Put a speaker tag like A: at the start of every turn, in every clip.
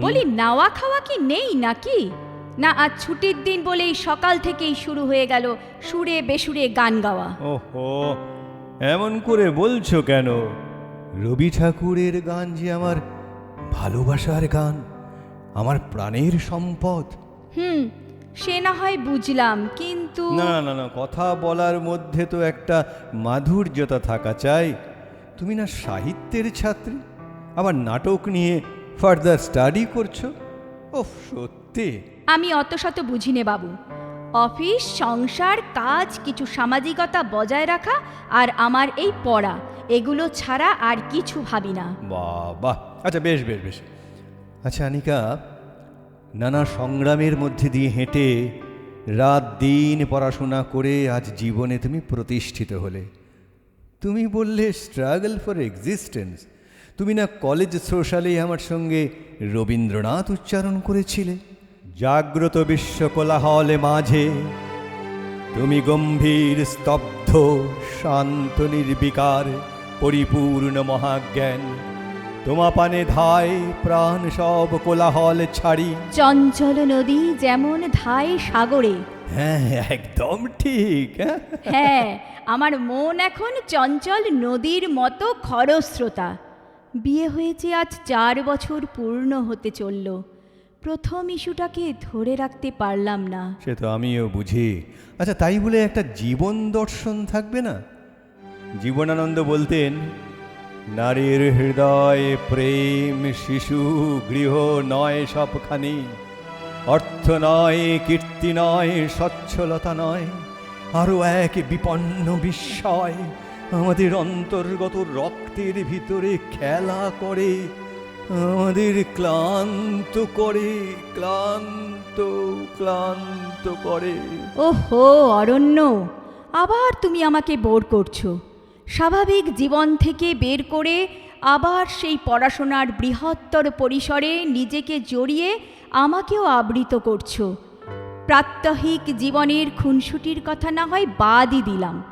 A: বলি নাওয়া খাওয়া কি নেই নাকি? না আজ ছুটির দিন বলেই সকাল থেকেই শুরু হয়ে গেল সুরে বেসুরে গান গাওয়া।
B: ওহো এমন করে বলছো কেন? রবি ঠাকুরের গান যে আমার ভালোবাসার গান আমার প্রাণের সম্পদ।
A: হুম সে না হয় বুঝলাম কিন্তু
B: না না না কথা বলার মধ্যে তো একটা মাধুর্যতা থাকা চাই। তুমি না সাহিত্যের ছাত্রী আবার নাটক নিয়ে ফার্দার স্টাডি করছ? ওফ সত্যি?
A: আমি অত শত বুঝিনে বাবু। অফিস সংসার কাজ কিছু সামাজিকতা বজায় রাখা আর আমার এই পড়া এগুলো ছাড়া আর কিছু ভাবি না।
B: বাবা আচ্ছা বেশ বেশ বেশ। আচ্ছা আনিকা নানা সংগ্রামের মধ্যে দিয়ে হেঁটে রাত দিন পড়াশোনা করে আজ জীবনে তুমি প্রতিষ্ঠিত হলে। তুমি বললে স্ট্রাগল ফর এক্সিস্টেন্স তুমি না কলেজ সোশ্যালে আমার সঙ্গে রবীন্দ্রনাথ উচ্চারণ করেছিলে? জাগ্রত বিশ্ব কোলাহলে মাঝে তুমি গম্ভীর স্তব্ধ শান্ত নির্বিকার পরিপূর্ণ মহাজ্ঞান। তোমা পানে ধায় প্রাণ সব কোলাহল ছাড়ি।
A: চঞ্চল নদী যেমন ধায় সাগরে।
B: হ্যাঁ একদম ঠিক। হ্যাঁ
A: হ্যাঁ আমার মন এখন চঞ্চল নদীর মতো খরস্রোতা। বিয়ে হয়েছে আজ চার বছর পূর্ণ হতে চলল। প্রথম ইস্যুটাকে ধরে রাখতে পারলাম না।
B: সে তো আমিও বুঝি। আচ্ছা তাই বলে একটা জীবন দর্শন থাকবে না? জীবনানন্দ বলতেন, নারীর হৃদয় প্রেম, শিশু, গৃহ নয় সবখানি। অর্থ নয়, কীর্তি নয় স্বচ্ছলতা নয়। আরও এক বিপন্ন বিস্ময়। আমাদের অন্তর্গত রক্তের ভিতরে খেলা করে, আমাদের ক্লান্ত করে, ক্লান্ত ক্লান্ত করে।
A: ওহো, অরণ্য, আবার তুমি আমাকে বোর করছ। স্বাভাবিক জীবন থেকে বের করে আবার সেই পড়াশোনার বৃহত্তর পরিসরে নিজেকে জড়িয়ে আমাকেও আবৃত করছ। প্রাত্যহিক জীবনের খুনসুটির কথা না হয় বাদই দিলাম।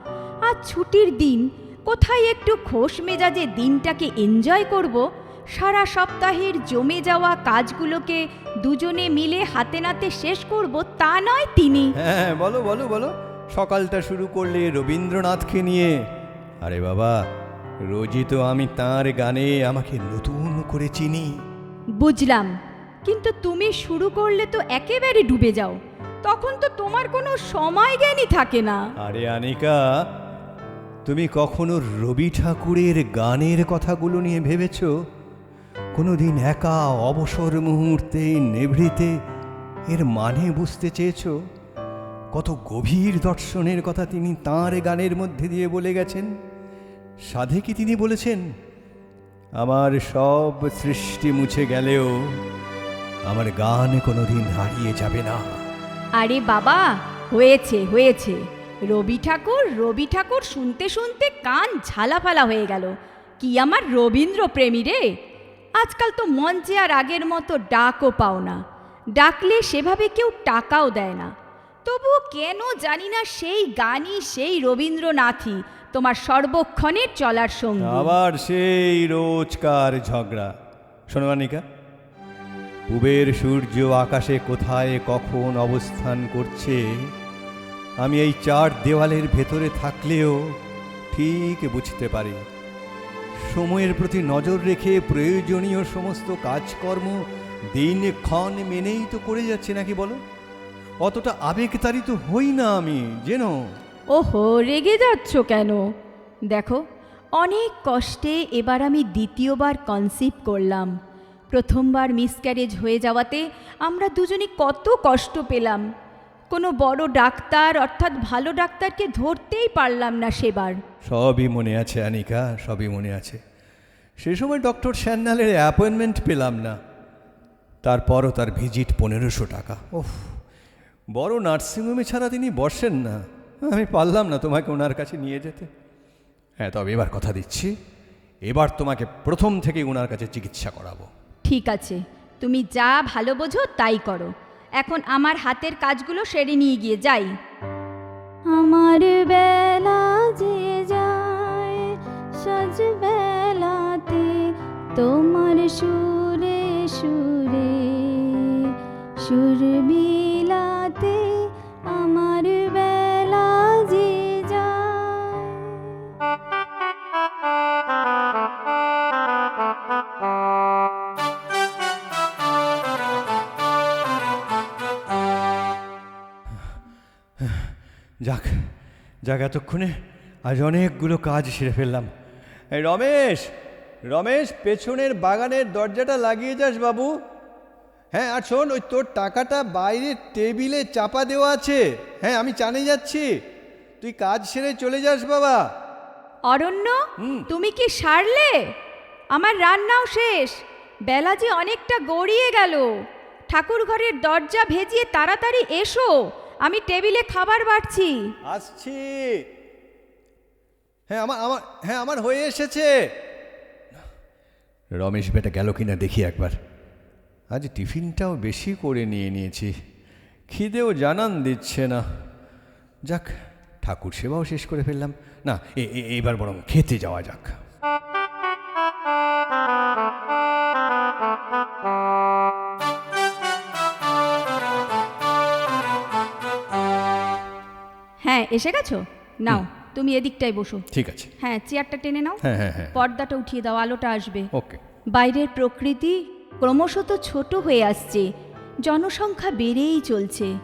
A: আজ ছুটির দিন কোথায় একটু খোশ মেজাজে দিনটাকে এনজয় করব সারা সপ্তাহের জমে যাওয়া কাজগুলোকে দুজনে মিলে হাতে নাতে শেষ করব তা নয় তিনি।
B: হ্যাঁ বলো বলো বলো। সকালটা শুরু করলে রবীন্দ্রনাথকে নিয়ে। আরে বাবা রোজই তো আমি তার গানে আমাকে নতুন করে চিনি।
A: বুঝলাম। কিন্তু তুমি শুরু করলে তো একেবারে ডুবে যাও। তখন তো তোমার কোনো সময় জ্ঞানই থাকে না।
B: আরে আনিকা তুমি কখনো রবি ঠাকুরের গানের কথাগুলো নিয়ে ভেবেছ? কোনোদিন একা অবসর মুহূর্তে নেভৃতে এর মানে বুঝতে চেয়েছো? কত গভীর দর্শনের কথা তিনি তাঁর গানের মধ্যে দিয়ে বলে গেছেন। সাধে কি তিনি বলেছেন? আমার সব সৃষ্টি মুছে গেলেও আমার গান কোনোদিন হারিয়ে যাবে না।
A: আরে বাবা, হয়েছে হয়েছে। রবি ঠাকুর রবি ঠাকুর শুনতে শুনতে কান ঝালাফালা হয়ে গেল। কি আমার রবীন্দ্র প্রেমী রে? আজকাল তো মঞ্চে আর আগের মতো ডাকও পাও না। ডাকলে সেভাবে কেউ টাকাও দেয় না। তবুও কেন জানি না সেই গানই সেই রবীন্দ্রনাথই তোমার সর্বক্ষণের চলার সঙ্গী।
B: আবার সেই রোজকার ঝগড়া। শোনো আনিকা পূবের সূর্য আকাশে কোথায় কখন অবস্থান করছে? আমি এই চার দেওয়ালের ভেতরে থাকলেও ঠিক বুঝতে পারি। সময়ের প্রতি নজর রেখে প্রয়োজনীয় সমস্ত কাজকর্ম দিনক্ষণ মেনেই তো করে যাচ্ছে নাকি বলো? অতটা আবেগতাড়িত হই না আমি, যেন।
A: ওহো, রেগে যাচ্ছ কেন? দেখো, অনেক কষ্টে এবার আমি দ্বিতীয়বার কনসিভ করলাম। প্রথমবার মিসক্যারেজ হয়ে যাওয়াতে আমরা দুজনে কত কষ্ট পেলাম। কোনো বড় ডাক্তার অর্থাৎ ভালো ডাক্তারকে ধরতেই পারলাম না সেবার।
B: সবই মনে আছে আনিকা সবই মনে আছে। সে সময় ডক্টর স্যান্নালের অ্যাপয়েন্টমেন্ট পেলাম না। তারপরও তার ভিজিট পনেরোশো টাকা। ওহ বড় নার্সিংহোমে ছাড়া তিনি বসেন না। আমি পারলাম না তোমাকে ওনার কাছে নিয়ে যেতে। হ্যাঁ তবে এবার কথা দিচ্ছি। এবার তোমাকে প্রথম থেকে ওনার কাছে চিকিৎসা করাবো।
A: ঠিক আছে তুমি যা ভালো বোঝো তাই করো। এখন আমার হাতের কাজগুলো সেরে নিয়ে গিয়ে যাই। আমার বেলা যে যায়, সাজ বেলাতে তোমার সুরে সুরে, সুর
B: যাক যাক এতক্ষণে আজ অনেকগুলো কাজ সেরে ফেললাম। এই রমেশ রমেশ পেছনের বাগানের দরজাটা লাগিয়ে যাস বাবু। হ্যাঁ আর শোন ওই তোর টাকাটা বাইরে টেবিলে চাপা দেওয়া আছে। হ্যাঁ আমি চানে যাচ্ছি। তুই কাজ সেরে চলে যাস বাবা।
A: অরণ্য তুমি কি সারলে? আমার রান্নাও শেষ। বেলা যে অনেকটা গড়িয়ে গেল। ঠাকুর ঘরের দরজা ভেজিয়ে তাড়াতাড়ি এসো। আমি টেবিলে খাবার বাড়ছি।
B: আসছি। হ্যাঁ আমার আমার হ্যাঁ আমার হয়ে এসেছে। রমেশ বেটা গেল কিনা দেখি একবার। আজ টিফিনটাও বেশি করে নিয়ে নিয়েছি। খিদেও জানান দিচ্ছে না। যাক ঠাকুর সেবাও শেষ করে ফেললাম। না এবার বরং খেতে যাওয়া যাক।
A: হ্যাঁ এসে গেছো? নাও তুমি এদিকটায় বসো।
B: ঠিক আছে।
A: হ্যাঁ চেয়ারটা টেনে নাও।
B: হ্যাঁ হ্যাঁ হ্যাঁ।
A: পর্দাটা উঠিয়ে দাও আলোটা আসবে।
B: ওকে।
A: বাইরের প্রকৃতি ক্রমশত ছোট হয়ে আসছে। জনসংখ্যা বেড়েই চলছে।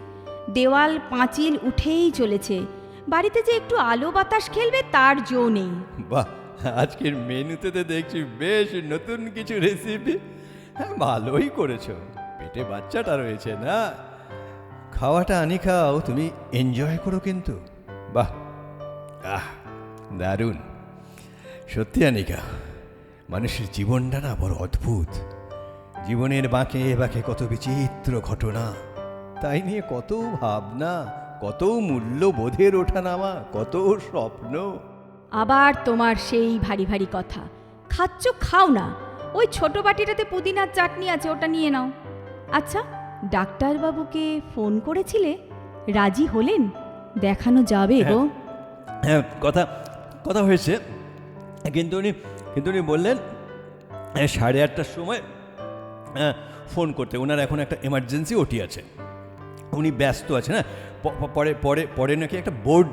A: দেওয়াল পাঁচিল উঠেই চলেছে। বাড়িতে যে একটু আলো বাতাস খেলবে তার জো নেই।
B: বাহ আজকের মেনুতে তো দেখছি বেশ নতুন কিছু রেসিপি হ্যাঁ ভালোই করেছ। পেটে বাচ্চাটা রয়েছে না? খাওয়াটা আনি খাও তুমি এনজয় করো কিন্তু। বাহ, আহ, দারুণ। সত্যি আনিকা, মানুষের জীবনটা না বড় অদ্ভুত। জীবনের বাঁকে বাঁকে কত বিচিত্র ঘটনা। তাই নিয়ে কত ভাবনা, কত মূল্যবোধের ওঠানামা, কত স্বপ্ন।
A: আবার তোমার সেই ভারী ভারী কথা, খাচ্ছ খাও না। ওই ছোট বাটিটাতে পুদিনার চাটনি আছে, ওটা নিয়ে নাও। আচ্ছা ডাক্তারবাবুকে ফোন করেছিলে? রাজি হলেন? দেখানো যাবে গো।
B: হ্যাঁ কথা কথা হয়েছে। কিন্তু উনি কিন্তু উনি বললেন সাড়ে আটটার সময় হ্যাঁ, ফোন করতে। ওনার এখন একটা এমার্জেন্সি ওটি আছে। উনি ব্যস্ত আছেন হ্যাঁ? প- প- পরে পরে পরে নাকি একটা বোর্ড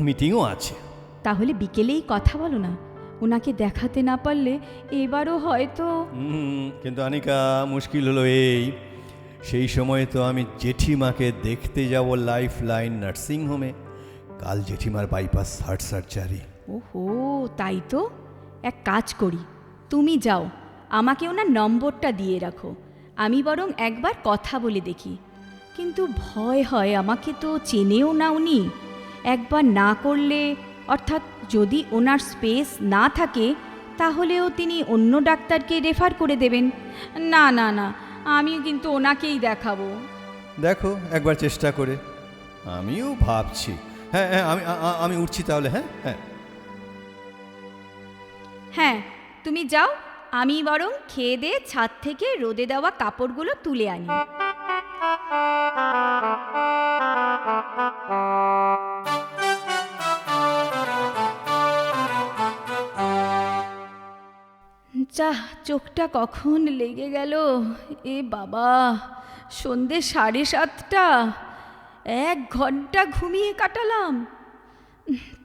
B: মিটিংও আছে।
A: তাহলে বিকেলেই কথা বলো না। ওনাকে দেখাতে না পারলে এবারও হয়তো
B: কিন্তু আনিকা মুশকিল হলো এই। সেই সময় তো আমি জেঠিমাকে দেখতে যাব লাইফ লাইন নার্সিং হোমে কাল জেঠিমার বাইপাস হার্ট সার্জারি।
A: ওহো, তাই তো? এক কাজ করি, তুমি যাও, আমাকে ওনার নম্বরটা দিয়ে রাখো, আমি বরং একবার কথা বলে দেখি। কিন্তু ভয় হয়, আমাকে তো চেনেও না উনি। একবার না করলে, অর্থাৎ যদি ওনার স্পেস না থাকে, তাহলেও তিনি অন্য ডাক্তারকে রেফার করে দেবেন। না না না আমি কিন্তু ওনাকেই দেখাবো।
B: দেখো একবার চেষ্টা করে। আমিও ভাবছি। হ্যাঁ হ্যাঁ আমি আ- আমি উঠছি তাহলে হ্যাঁ হ্যাঁ।
A: হ্যাঁ তুমি যাও আমি বরং খেয়ে দিয়ে ছাদ থেকে রোদে দেওয়া কাপড়গুলো তুলে আনি। যা চোখটা কখন লেগে গেল? এ বাবা, সন্ধে সাড়ে সাতটা। এক ঘণ্টা ঘুমিয়ে কাটালাম।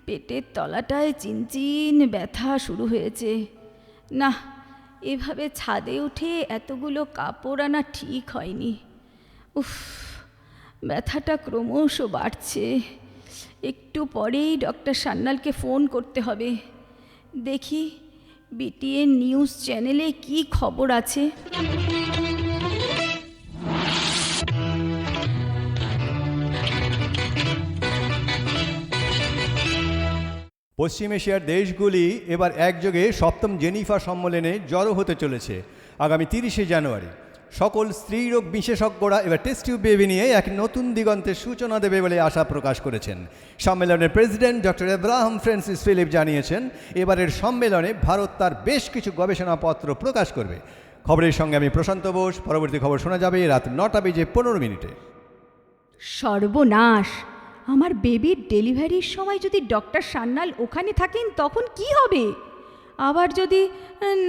A: পেটের তলাটায় চিনচিন ব্যথা শুরু হয়েছে। না, এভাবে ছাদে উঠে এতগুলো কাপড় আনা ঠিক হয়নি। উফ, ব্যথাটা ক্রমশ বাড়ছে। একটু পরেই ডক্টর সান্যালকে ফোন করতে হবে। দেখি বিটিএন নিউজ চ্যানেলে কি খবর আছে?
B: পশ্চিম এশিয়ার দেশগুলি এবার একযোগে সপ্তম জেনিফা সম্মেলনে জড়ো হতে চলেছে। আগামী তিরিশে জানুয়ারি। সকল স্ত্রীরোগ বিশেষজ্ঞরা এবার টেস্ট টিউব বেবি নিয়ে এক নতুন দিগন্তের সূচনা দেবে বলে আশা প্রকাশ করেছেন। সম্মেলনের president doctor Abraham Francis Philip জানিয়েছেন, এবারের সম্মেলনে ভারত তার বেশ কিছু গবেষণাপত্র প্রকাশ করবে। খবরের সঙ্গে আমি প্রশান্ত বোস, পরবর্তী খবর শোনা যাবে রাত নটা বেজে পনেরো মিনিটে।
A: সর্বনাশ! আমার বেবির ডেলিভারির সময় যদি ডক্টর সান্যাল ওখানে থাকেন, তখন কি হবে? আবার যদি,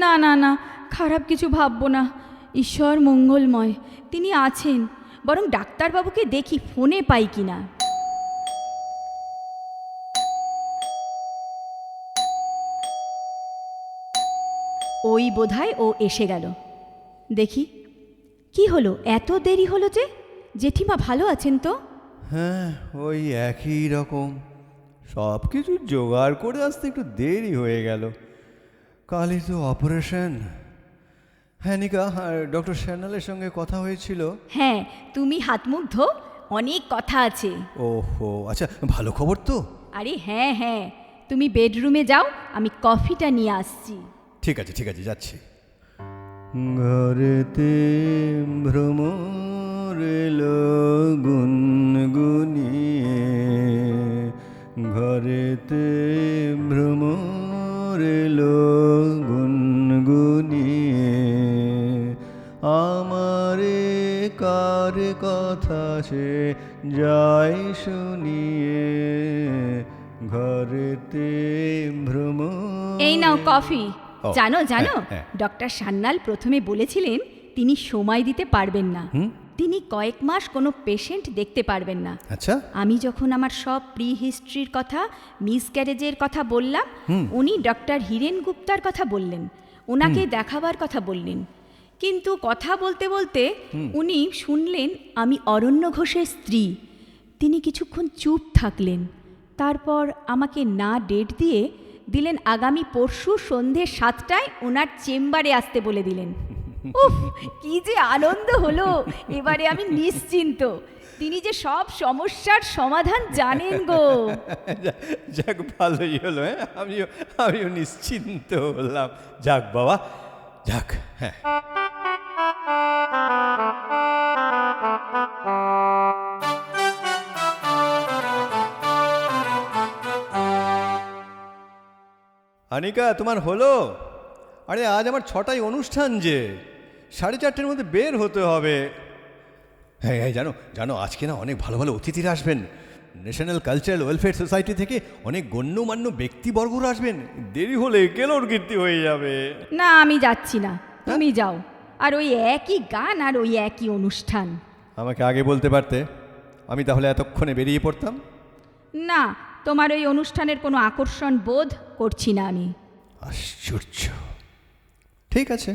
A: না না না, খারাপ কিছু ভাববো না। ঈশ্বর মঙ্গলময়, তিনি আছেন, বরং ডাক্তারবাবুকে দেখি ফোনে পাই কিনা। ওই বোধহয় ও এসে গেল। দেখি, কি হলো? এত দেরি হলো যে, জেঠিমা ভালো আছেন তো?
B: হ্যাঁ ওই একই রকম। সব কিছু জোগাড় করে আসতে একটু দেরি হয়ে গেল। কালই তো অপারেশন। হ্যাঁ নিকা ডক্টর স্যানালের সঙ্গে কথা হয়েছিল?
A: হ্যাঁ তুমি হাত মুখ ধো অনেক কথা আছে।
B: ওহো আচ্ছা ভালো খবর তো?
A: আরে হ্যাঁ হ্যাঁ তুমি বেডরুমে যাও আমি কফিটা নিয়ে আসছি।
B: ঠিক আছে ঠিক আছে যাচ্ছি। ঘরেতে ভ্রমর গুনগুনিয়ে। ঘরেতে ভ্রমর কার কথা সে যাই শুনিয়ে ঘরেতে ভ্রমর
A: এই নাও কফি। জানো জানো
B: হ্যাঁ, হ্যাঁ।
A: ডক্টর সান্যাল প্রথমে বলেছিলেন তিনি সময় দিতে পারবেন না। তিনি কয়েক মাস কোনো পেশেন্ট দেখতে পারবেন না।
B: আচ্ছা।
A: আমি যখন আমার সব প্রি হিস্ট্রির কথা মিস ক্যারেজের কথা বললাম উনি ডক্টর হীরেন গুপ্তার কথা বললেন। ওনাকে দেখাবার কথা বললেন। কিন্তু কথা বলতে বলতে উনি শুনলেন আমি অরণ্য ঘোষের স্ত্রী। তিনি কিছুক্ষণ চুপ থাকলেন। তারপর আমাকে না ডেট দিয়ে দিলেন আগামী পরশু সন্ধে সাতটায় ওনার চেম্বারে আসতে বলে দিলেন। উফ কি যে আনন্দ হলো! এবারে আমি নিশ্চিন্ত। তিনি যে সব সমস্যার সমাধান জানেন গো।
B: যাক ভালোই হলো হ্যাঁ? আমিও আমিও নিশ্চিন্ত হলাম। যাক বাবা যাক হ্যাঁ। আনিকা, তোমার হলো? আরে, আজ আমার ছটায় অনুষ্ঠান যে। সাড়ে চারটের মধ্যে বের হতে হবে। হ্যাঁ হ্যাঁ জানো জানো, আজকে না অনেক ভালো ভালো অতিথিরা আসবেন। ন্যাশনাল কালচারাল ওয়েলফেয়ার সোসাইটি থেকে অনেক গণ্যমান্য ব্যক্তিবর্গরা আসবেন। দেরি হলে কেলোর কীর্তি হয়ে যাবে।
A: না, আমি যাচ্ছি না। তুমি যাও। আর ওই একই গান আর ওই একই অনুষ্ঠান।
B: আমাকে আগে বলতে পারতে আমি তাহলে এতক্ষণে বেরিয়ে পড়তাম?
A: না তোমার ওই অনুষ্ঠানের কোনো আকর্ষণ বোধ করছি না আমি।
B: আশ্চর্য। ঠিক আছে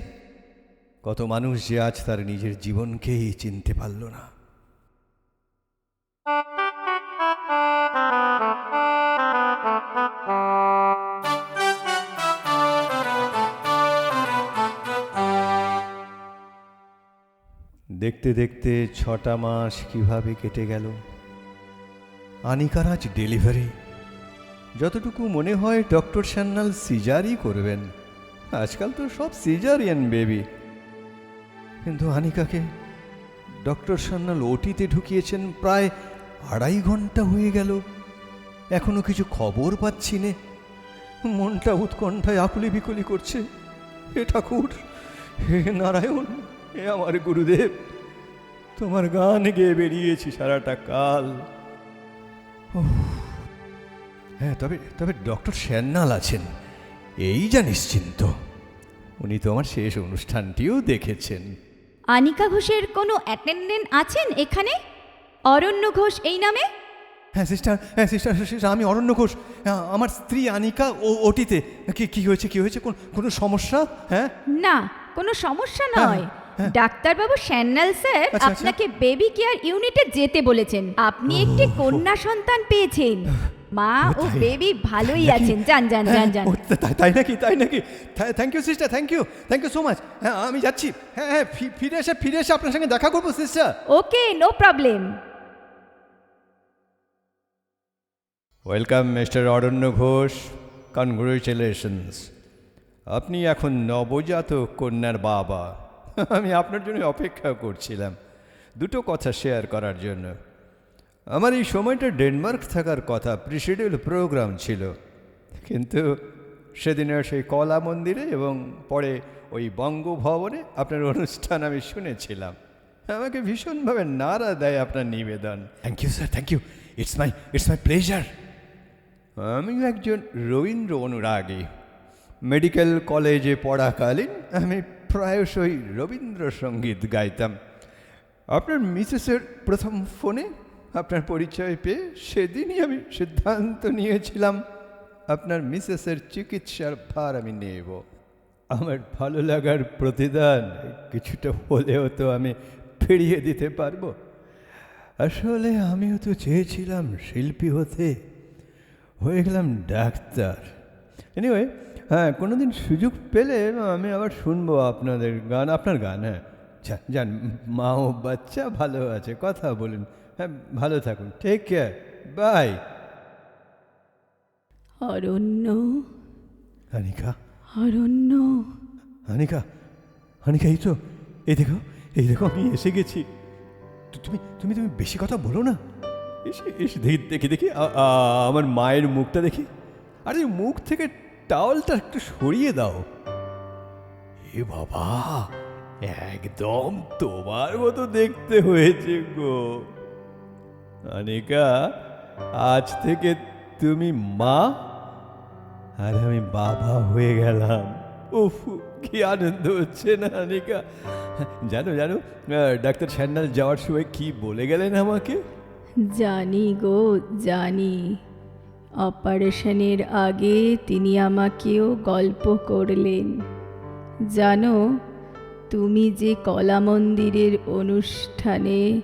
B: কত মানুষ যে আজ তার নিজের জীবনকেই চিনতে পারল না। দেখতে দেখতে ছটা মাস কীভাবে কেটে গেল? আনিকার আজ ডেলিভারি। যতটুকু মনে হয় ডক্টর সান্যাল সিজারই করবেন। আজকাল তো সব সিজারিয়ান বেবি। কিন্তু আনিকাকে ডক্টর সান্যাল ওটিতে ঢুকিয়েছেন প্রায় আড়াই ঘণ্টা হয়ে গেল। এখনও কিছু খবর পাচ্ছি নে। মনটা উৎকণ্ঠায় আকুলি বিকুলি করছে। হে ঠাকুর, হে নারায়ণ! হে আমার গুরুদেব তোমার গান গেয়ে বেরিয়েছি সারাটা কাল। হ্যাঁ তবে তবে ডক্টর শ্যান্নাল আছেন এই যা নিশ্চিন্ত। উনি তো আমার শেষ অনুষ্ঠানটিও দেখেছেন।
A: আনিকা ঘোষের কোনো অ্যাটেন্ডেন্ট আছেন এখানে? অরণ্য ঘোষ এই নামে?
B: হ্যাঁ সিস্টার হ্যাঁ সিস্টার সিস্টার আমি অরণ্য ঘোষ। আমার স্ত্রী আনিকা ও ওটিতে। কি কি হয়েছে কি হয়েছে? কোন কোনো সমস্যা? হ্যাঁ?
A: না কোনো সমস্যা
B: হ্যাঁ,
A: নয়। ডাক্তারবাবু স্যান্নাল স্যার
B: আচ্ছা, আচ্ছা।
A: আপনাকে বেবি কেয়ার ইউনিটে যেতে বলেছেন। আপনি একটি কন্যা সন্তান পেয়েছেন। মা ও বেবি ভালোই আছেন। যান যান যান
B: হ্যাঁ,
A: যান
B: তাই- তাই নাকি তাই নাকি? Thank you sister thank you thank you so much. হ্যাঁ আমি যাচ্ছি। হ্যাঁ হ্যাঁ ফিরে এসে ফিরে এসে আপনার সঙ্গে দেখা করব sister.
A: Okay no problem.
B: Welcome mister Aranya Ghosh. Congratulations. আপনি এখন নবজাতক কন্যার বাবা। আমি আপনার জন্য অপেক্ষা করছিলাম। দুটো কথা শেয়ার করার জন্য। আমার এই সময়টা ডেনমার্ক থাকার কথা প্রিসিডিউল প্রোগ্রাম ছিল। কিন্তু সেদিনে সেই কলা মন্দিরে এবং পরে ওই বঙ্গভবনে আপনার অনুষ্ঠান আমি শুনেছিলাম। আমাকে ভীষণভাবে নাড়া দেয় আপনার নিবেদন। Thank you sir thank you it's my it's my pleasure আমিও একজন রবীন্দ্র অনুরাগী। মেডিকেল কলেজে পড়াকালীন আমি প্রায়শই রবীন্দ্রসঙ্গীত গাইতাম। আপনার মিসেসের প্রথম ফোনে আপনার পরিচয় পেয়ে সেদিনই আমি সিদ্ধান্ত নিয়েছিলাম, আপনার মিসেসের চিকিৎসার ভার আমি নেব। আমার ভালো লাগার প্রতিদান কিছুটা হলেও তো আমি ফিরিয়ে দিতে পারব। আসলে আমিও তো চেয়েছিলাম শিল্পী হতে। হয়ে গেলাম ডাক্তার। এনিওয়ে হ্যাঁ কোনো দিন সুযোগ পেলে আমি আবার শুনব আপনাদের গান আপনার গান হ্যাঁ। যান মা ও বাচ্চা ভালো আছে কথা বলুন। হ্যাঁ ভালো থাকুন ঠিক কেয়ার বাই
A: অরণ্য।
B: হানিকা।
A: অরণ্য।
B: হানিকা হানিকা এই তো এই দেখো এই দেখো আমি এসে গেছি। তুমি তুমি তুমি বেশি কথা বলো না। এসে এসে দেখি দেখি দেখি আমার মায়ের মুখটা দেখি। আরে মুখ থেকে টাওয়ালটা একটু সরিয়ে দাও। এ বাবা, একদম তোমার মতো দেখতে হয়েছে গো। অনিকা, আজ থেকে তুমি মা, আর আমি বাবা হয়ে গেলাম। উফ, কি আনন্দ হচ্ছে না, অনিকা। জানো জানো ডাক্তার স্যান্ডাল যাওয়ার সময় কি বলে গেলেন আমাকে?
A: জানি গো, জানি। অপারেশনের আগে তিনি আমাকেও গল্প করলেন। জানো, তুমি যে কলা মন্দিরের অনুষ্ঠানে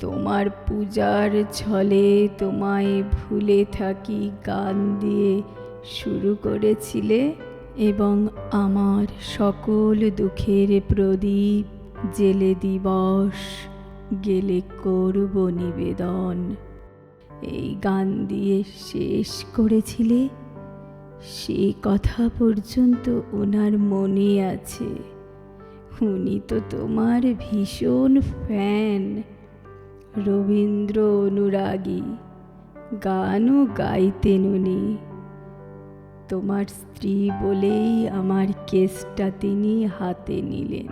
A: তোমার পূজার ছলে তোমায় ভুলে থাকি গান দিয়ে শুরু করেছিলে এবং আমার সকল দুঃখের প্রদীপ, জেলে দিবস, গেলে করব নিবেদন। এই গান দিয়ে শেষ করেছিলে? সে কথা পর্যন্ত ওনার মনে আছে। উনি তো তোমার ভীষণ ফ্যান। রবীন্দ্র অনুরাগী, গানও গাইতেন উনি। তোমার স্ত্রী বলেই আমার কেসটা তিনি হাতে নিলেন।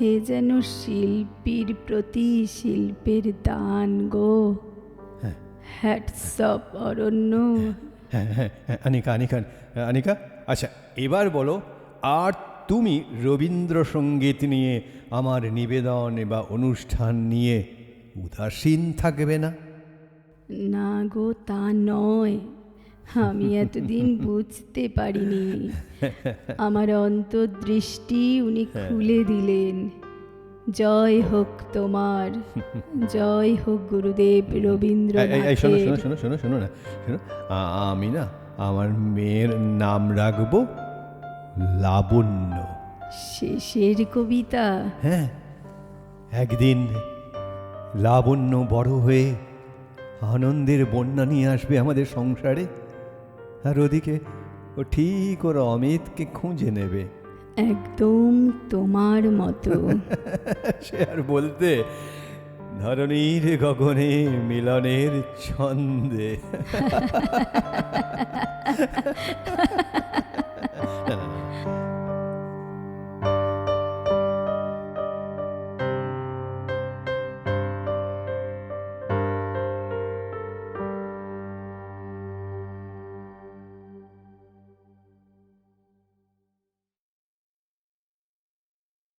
A: হে যেন শিল্পীর প্রতি শিল্পের দান গো।
B: হ্যাঁ।
A: হ্যাটসঅপ অরণ্য
B: হ্যাঁ হ্যাঁ হ্যাঁ আনিকা আনিকা আনিকা আচ্ছা এবার বলো আর তুমি রবীন্দ্রসঙ্গীত নিয়ে আমার নিবেদন বা অনুষ্ঠান নিয়ে উদাসীন থাকবে না?
A: না গো তা নয়। আমি এতদিন বুঝতে পারিনি। আমার অন্তর্দৃষ্টি উনি খুলে দিলেন। জয় হোক তোমার জয় হোক গুরুদেব
B: এই শোনো শোনো শোনো শোনো শোনো না শোনো। আমি না আমার মেয়ের নাম রাখব লাবণ্য।
A: শেষের কবিতা।
B: হ্যাঁ একদিন লাবণ্য বড় হয়ে আনন্দের বন্যা নিয়ে আসবে আমাদের সংসারে। আর ওদিকে ও ঠিক ওর অমিতকে খুঁজে নেবে।
A: একদম তোমার মতো।
B: সে আর বলতে ধরনীর গগনে মিলনের ছন্দে।